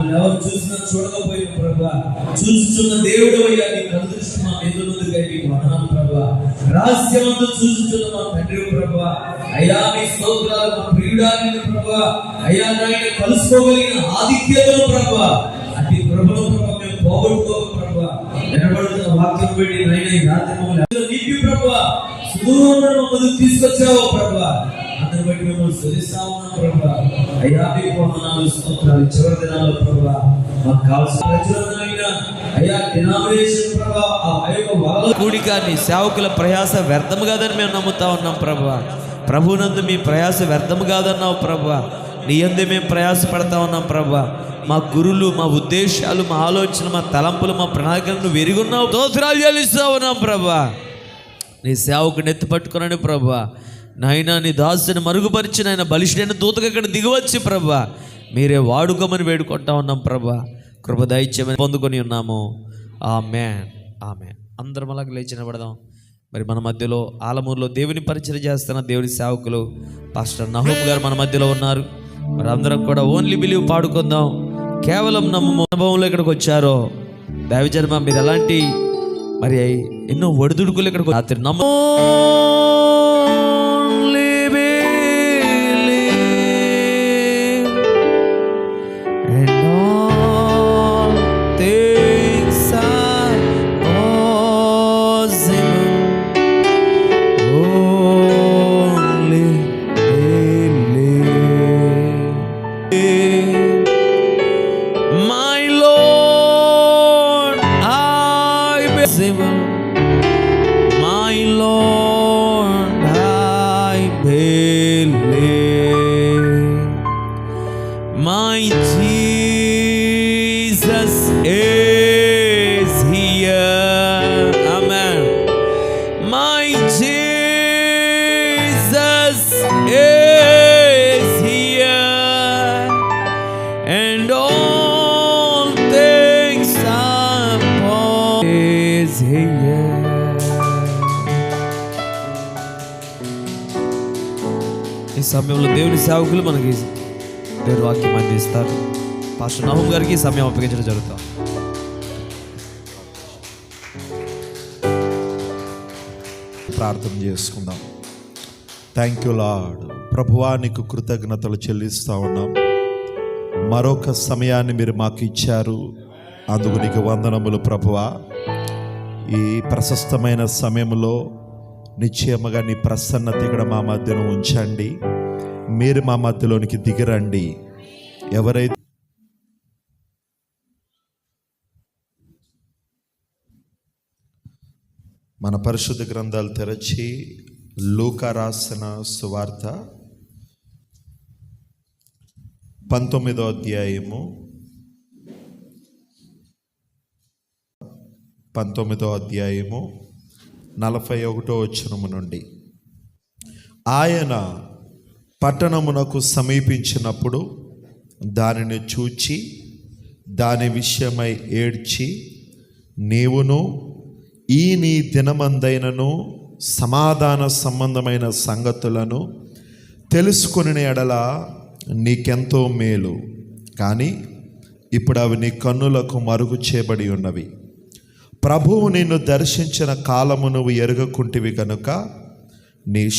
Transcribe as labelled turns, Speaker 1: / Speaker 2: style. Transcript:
Speaker 1: ఎవరు చూసినా చూడకపోయిన ప్రభా చూస్తున్న దేవుడు అయ్యా నీ కనుదృష్టి మా మీద ఉన్నదిగా నీకు వదనాలు ప్రభా. రహస్యమంతా చూస్తున్న మా తండ్రి ప్రభా. అయ్యా నీ స్తోత్రాలు మా ప్రియుడాన్ని ప్రభా. అయ్యా నాయన కలుసుకోగలిగిన ఆధిక్యతను ప్రభా. అతి ప్రభుత్వ ప్రభా మేము పోగొట్టుకోక ప్రభా. నిలబడుతున్న వాక్యం పెట్టి నాయన ఈ రాత్రి మమ్మల్ని నింపి ప్రభా. సుదూరం మమ్మల్ని తీసుకొచ్చావు ప్రభా. అందరి బట్టి మిమ్మల్ని ఉన్నాం ప్రభా. అయ్యా మీకు చివరి దినాల్లో ప్రభా. మాకు కావాల్సిన ప్రచురణమైన అయ్యా డినామినేషన్ ప్రభా ఆ యొక్క
Speaker 2: కూడిక నీ సేవకుల ప్రయాస వ్యర్థము కాదని మేము నమ్ముతా ఉన్నాం ప్రభా. ప్రభునందు మీ ప్రయాస వ్యర్థము కాదన్నావు ప్రభా. నీ అందు మేము ప్రయాసపడతా ఉన్నాం ప్రభా. మా గురులు మా ఉద్దేశాలు మా ఆలోచన మా తలంపులు మా ప్రణాళికలను వెరుగున్నావు దోసరాలు చెల్లిస్తా ఉన్నాం ప్రభా. నీ సేవకుని నెత్తి పట్టుకున్నాను ప్రభా. నాయన నీ దాసుని మరుగుపరిచిన నాయన బలిష్ఠైన దూతగా ఇక్కడ దిగవచ్చు ప్రభా. మీరే వాడుకోమని వేడుకుంటా ఉన్నాం ప్రభా. కృప దైత్యమని పొందుకొని ఉన్నాము. ఆమె ఆమె అందరం అలాగ లేచిన పడదాం మరి మన మధ్యలో ఆలమూరులో దేవుని పరిచయం చేస్తున్న దేవుని సేవకులు పాస్టర్ నహూబ్ గారు మన మధ్యలో ఉన్నారు. మరి అందరం కూడా ఓన్లీ బిలీవ్ పాడుకుందాం. కేవలం నమ్మ అనుభవంలో ఇక్కడికి వచ్చారో. దైవజన్మ మీరు ఎలాంటి మరి ఎన్నో ఒడిదుడుకులు ఇక్కడికి రాత్రి నమ్మ believe. My Lord, I believe. My ఈ సమయంలో దేవుని సేవకులు మనకి దేవుని వాక్యం అందిస్తారు పాస్టర్ నహూమ్ గారికి ఈ సమయం అప్పగించడం జరుగుతాం
Speaker 3: ప్రార్థన చేసుకుందాం. థ్యాంక్ యూ లాడ్ ప్రభువా నీకు కృతజ్ఞతలు చెల్లిస్తా ఉన్నాం. మరొక సమయాన్ని మీరు మాకు ఇచ్చారు. అందుకు నీకు వందనములు ప్రభువా. ఈ ప్రశస్తమైన సమయంలో నిశ్చయముగా నీ ప్రసన్నత ఇక్కడ మా మధ్యలో ఉంచండి. మీరు మా మధ్యలోనికి దిగిరండి. ఎవరైతే మన పరిశుద్ధ గ్రంథాలు తెరచి లూక రాసిన సువార్త పంతొమ్మిదో అధ్యాయము పంతొమ్మిదో అధ్యాయము నలభై ఒకటో వచనము నుండి. ఆయన పట్టణమునకు సమీపించినప్పుడు దానిని చూచి దాని విషయమై ఏడ్చి నీవును ఈ నీ దినమందైనను సమాధాన సంబంధమైన సంగతులను తెలుసుకుని ఎడల నీకెంతో మేలు. కానీ ఇప్పుడు అవి నీ కన్నులకు మరుగు చేయబడి ఉన్నవి. ప్రభువు నిన్ను దర్శించిన కాలము నువ్వు ఎరగకుంటివి కనుక నీ